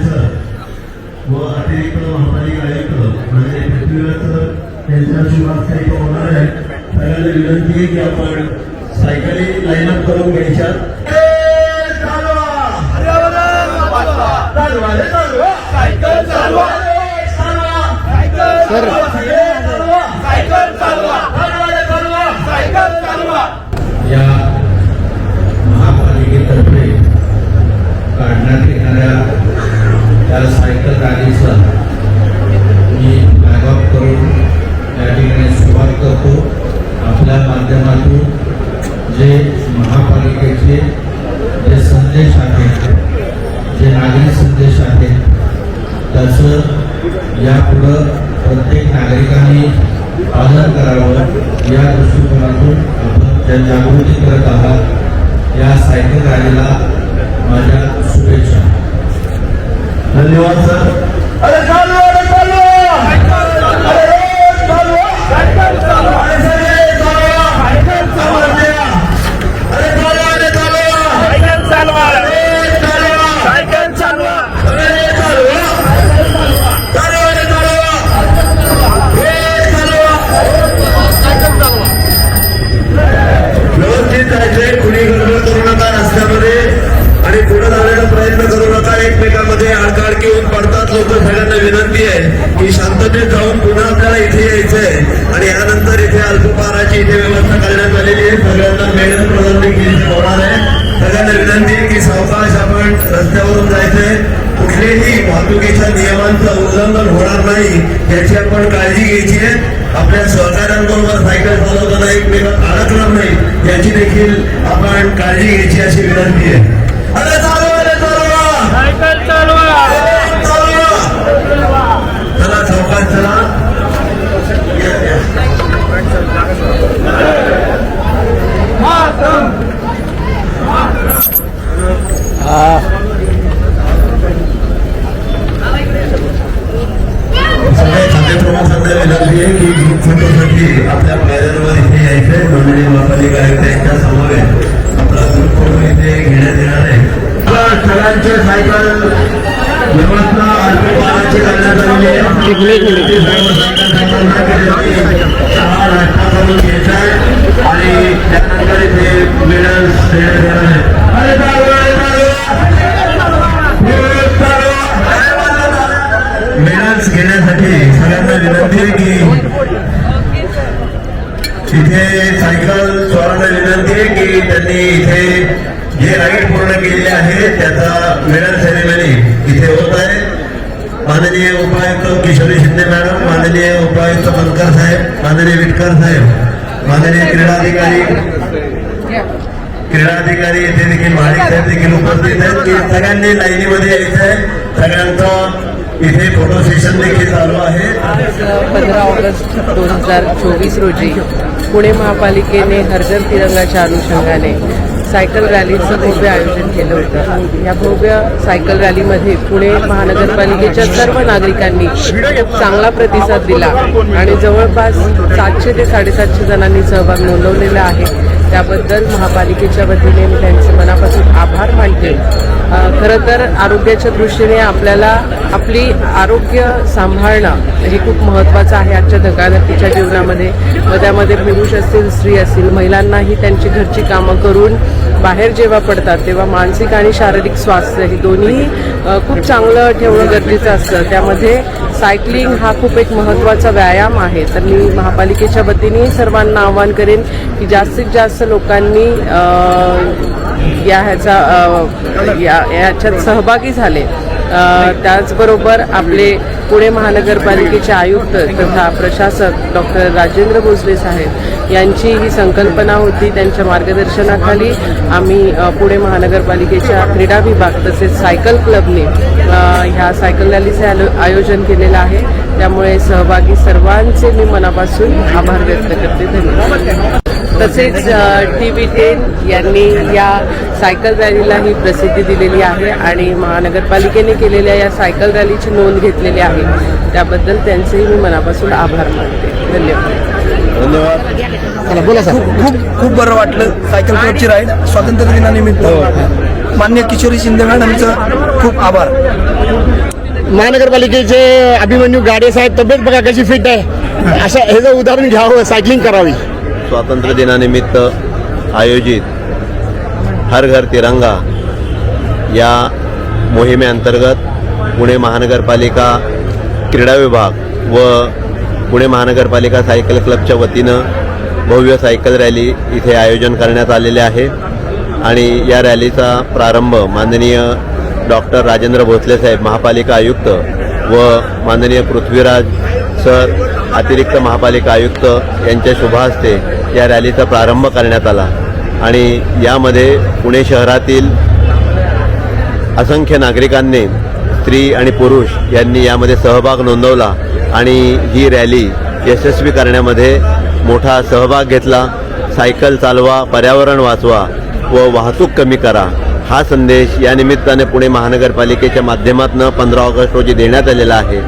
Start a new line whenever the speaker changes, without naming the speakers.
संस्थेचं व अतिरिक्त महापालिका आयुक्त म्हणजे पृथ्वीराजचं त्यांच्या शुभास्थायी होणार आहे. सगळ्यांना विनंती आहे की आपण सायकली लाईन अप करून घ्यायच्या. या महापालिकेतर्फे काढण्यात येणाऱ्या त्या सायकल गाडीचा मी बॅकअप करून त्या ठिकाणी सुरुवात करतो. आपल्या माध्यमातून जे महापालिकेचे जे संदेश आहेत जे नागरिक संदेश आहेत त्याचं यापुढं प्रत्येक नागरिकांनी पालन करावं. या दृष्टिकोनातून आपण जनजागृती करत आहात. या सायकल गाडीला माझ्या शुभेच्छा
की शांततेत जाऊन पुन्हा आपल्याला इथे यायचंय. आणि यानंतर इथे अल्पपाराची इथे व्यवस्था करण्यात आलेली आहे. सगळ्यांना मेडल प्रदान देखील होणार आहे. सगळ्यांना विनंती आहे की सावकाश आपण रस्त्यावरून जायचंय. कुठलेही वाहतुकीच्या नियमांचं उल्लंघन होणार नाही याची आपण काळजी घ्यायची आहे. आपल्या सहकाऱ्यांबरोबर सायकल चालवताना एकमेकात अडकणार नाही याची देखील आपण काळजी घ्यायची अशी विनंती आहे. आपल्या पायऱ्यांवर इथे यायचंय मंडळी महापालिका आयुक्त यांच्या समवेत आपला ग्रुप इथे घेण्यात येणार आहे सगळ्यांचे सायकल व्यवस्था अल्पकाळाची करण्यात आलेली आहे त्यानंतर इथे मेडल्स अरे मेडल्स घेण्यासाठी सगळ्यांना विनंती आहे की इथे सायकल चोरांना विनंती आहे की त्यांनी इथे जे राईड पूर्ण केलेले आहे त्याचा मेडल सेरेमनी इथे होत आहे. माननीय उपायुक्त किशोरी शिंदे मॅडम माननीय उपायुक्त बनकर साहेब माननीय विटकर साहेब माननीय क्रीडाधिकारी क्रीडाधिकारी येथे देखील माणिक साहेब देखील उपस्थित आहेत की सगळ्यांनी लाईनीमध्ये यायचं आहे सगळ्यांचं इथे फोटो सेशन देखील चालू आहे.
पंधरा ऑगस्ट दोन हजार चोवीस रोजी पुणे महापालिकेने हरघर तिरंगाच्या अनुषंगाने सायकल रॅलीचं भव्य आयोजन केलं होतं. या भव्य सायकल रॅलीमध्ये पुणे महानगरपालिकेच्या सर्व नागरिकांनी खूप चांगला प्रतिसाद दिला आणि जवळपास सातशे ते साडेसातशे जणांनी सहभाग नोंदवलेला आहे. त्याबद्दल महापालिकेच्या वतीने मी त्यांचे मनापासून आभार मानले खरं तर आरोग्याच्या दृष्टीने आपल्याला आपली आरोग्य सांभाळणं हे खूप महत्त्वाचं आहे आजच्या धकाधकीच्या जीवनामध्ये. व त्यामध्ये पुरुष असतील स्त्री असतील महिलांनाही त्यांची घरची कामं करून बाहेर जेव्हा पडतात तेव्हा मानसिक आणि शारीरिक स्वास्थ्य हे दोन्ही खूप चांगलं ठेवणं गरजेचं असतं. त्यामध्ये सायकलिंग हा खूप एक महत्त्वाचा व्यायाम आहे. तर मी महापालिकेच्या वतीने सर्वांना आवाहन करेन की जास्तीत जास्त लोकांनी या ह्याचा या याच्यात सहभागी झाले. त्याचबरोबर आपले पुणे महानगरपालिकेचे आयुक्त तथा प्रशासक डॉक्टर राजेंद्र भोसले साहेब यांची ही संकल्पना होती त्यांच्या मार्गदर्शनाखाली. आम्ही पुणे महानगरपालिकेच्या क्रीडा विभाग तसेच सायकल क्लबने ह्या सायकल रॅलीचे आलो- आयोजन केलेलं आहे. त्यामुळे सहभागी सर्वांचे मी मनापासून आभार व्यक्त करते. धन्यवाद. तसेच टी व्ही टेन यांनी या सायकल रॅलीलाही प्रसिद्धी दिलेली आहे आणि महानगरपालिकेने केलेल्या या सायकल रॅलीची नोंद घेतलेली आहे. त्याबद्दल त्यांचेही मी मनापासून आभार मानते. धन्यवाद.
खूप खूप खूप बरं वाटलं सायकल क्लबची राईड स्वातंत्र्य दिनानिमित्त. मान्य किशोरी शिंदे मॅडमचं खूप आभार.
महानगरपालिकेचे अभिमन्यू गाडे साहेब तब्येत बघा कशी फिट आहे. असं हे जर उदाहरण घ्यावं सायकलिंग करावी.
स्वातंत्र्य दिनानिमित्त आयोजित हर घर तिरंगा या मोहिमेअंतर्गत पुणे महानगरपालिका क्रीडा विभाग व पुणे महानगरपालिका सायकल क्लबच्या वतीनं भव्य सायकल रॅली इथे आयोजन करण्यात आलेले आहे. आणि या रॅलीचा प्रारंभ माननीय डॉक्टर राजेंद्र भोसले साहेब महापालिका आयुक्त व माननीय पृथ्वीराज सर अतिरिक्त महापालिका आयुक्त यांच्या शुभहस्ते या रॅलीचा प्रारंभ करण्यात आला. आणि यामध्ये पुणे शहरातील असंख्य नागरिकांनी स्त्री आणि पुरुष यांनी यामध्ये सहभाग नोंदवला आणि ही रॅली यशस्वी करण्यामध्ये मोठा सहभाग घेतला. सायकल चालवा पर्यावरण वाचवा व वाहतूक कमी करा. हा संदेश या निमित्ताने पुणे महानगरपालिकेच्या माध्यमातून पंधरा ऑगस्ट रोजी देण्यात आलेला आहे.